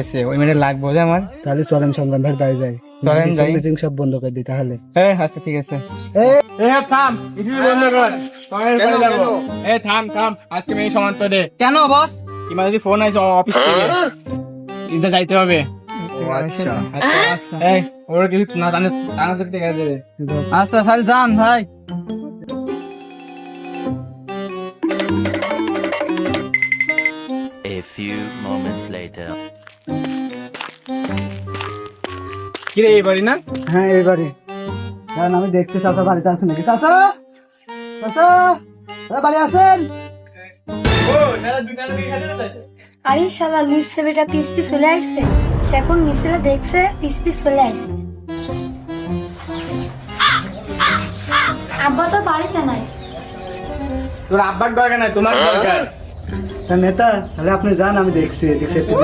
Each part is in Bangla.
আছে ওই মেয়েটা লাগবো যে আমার। তাহলে চলেন সন্ধান ভাই বাড়ি যাই। চলেন যাই। মিটিং সব বন্ধ করে দিই তাহলে। হ্যাঁ আচ্ছা ঠিক আছে। এ থাম মিছিল বন্ধ কর। তোমার বাড়ি যাব। এ থাম থাম আজকে মেয়ে সমান্ত দে কেন বস? ইমার্জেন্সি ফোন আছে অফিস থেকে। ইনজা যাইতে হবে। আচ্ছা। আচ্ছা আচ্ছা। ওর কিছু না জানে জানা থাকতে আচ্ছা তাহলে যান ভাই। Few moments later. কি রে এই বাড়ি না? হ্যাঁ এইবারে কারণ আমি দেখছি চাচা বাড়িতে আছে নাকি। চাচা! চাচা! বাড়ি আছেন? আরে শালা লুইস সেবেটা পিস পিস চলে আসছে। সে এখন মিছিলে দেখছে পিস পিস চলে আসছে। আব্বা তো বাড়িতে নাই। তোর আব্বার দরকার নাই তোমার দরকার। তা নেতা তাহলে আপনি যান আমি দেখছি দেখছি একটু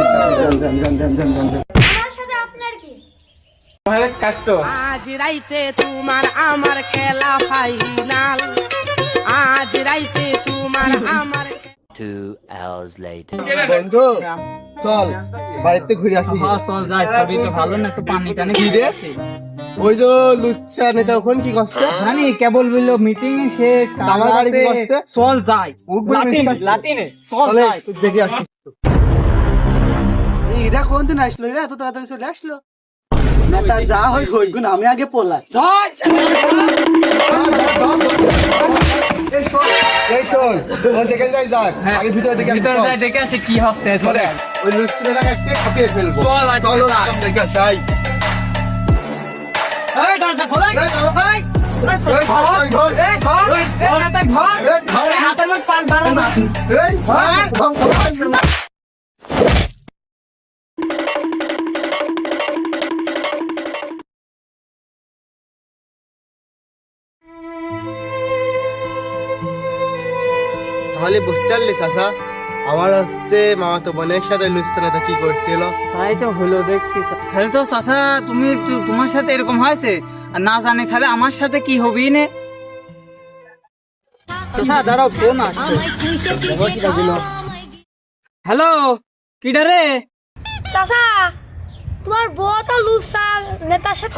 যান যান যান যান যান যান যান আমার সাথে আপনার কি? তোমার কাজ তো। আজ রাইতে তোমার আমার খেলা ফাইনাল আজ রাইতে তোমার আমার Two hours later. বন্ধু চল বাড়িতে ঘুরে আসি। চল যাই শরীরটা ভালো না একটু পানি টানি কি রে? ওই যে লুচ্চা নেতা ওখানে কি করছে? জানি কেবল বলল মিটিং শেষ আমার গাড়ি কি করছে? চল যাই। লাটিনে চলে দেখি আসি এরা কোনদিন আসলো এরা এত তাড়াতাড়ি চলে আসলো? নেতা যা হয় হই গুণ আমি আগে পলাই এই শোন ওই যেখানে যাই যাক আগে ভিতরে দেখে ভিতরে চল। যাই দেখে আসি কি হচ্ছে চলে। ওই লুচ্চা নেতা কাছে খাপিয়ে ফেলব। চল, চলো যাই। দেখে আসি, আই। এই। এই, এই, ধর। এই, ধর। এই। ধর। তাহলে বুঝতে পারলি চাচা আমার হচ্ছে মামা তো বোনের সাথে লুস্তানাটা কি করছিল? তাই তো হলো দেখছি। তাহলে তো চাচা তুমি তোমার সাথে এরকম হয়েছে? আর না জানি তাহলে আমার সাথে কি হবি নে? চাচা দাঁড়াও ফোন আসছে। হ্যালো কিডা রে চাচা তোমার বউ তো লুসা নেতার সাথে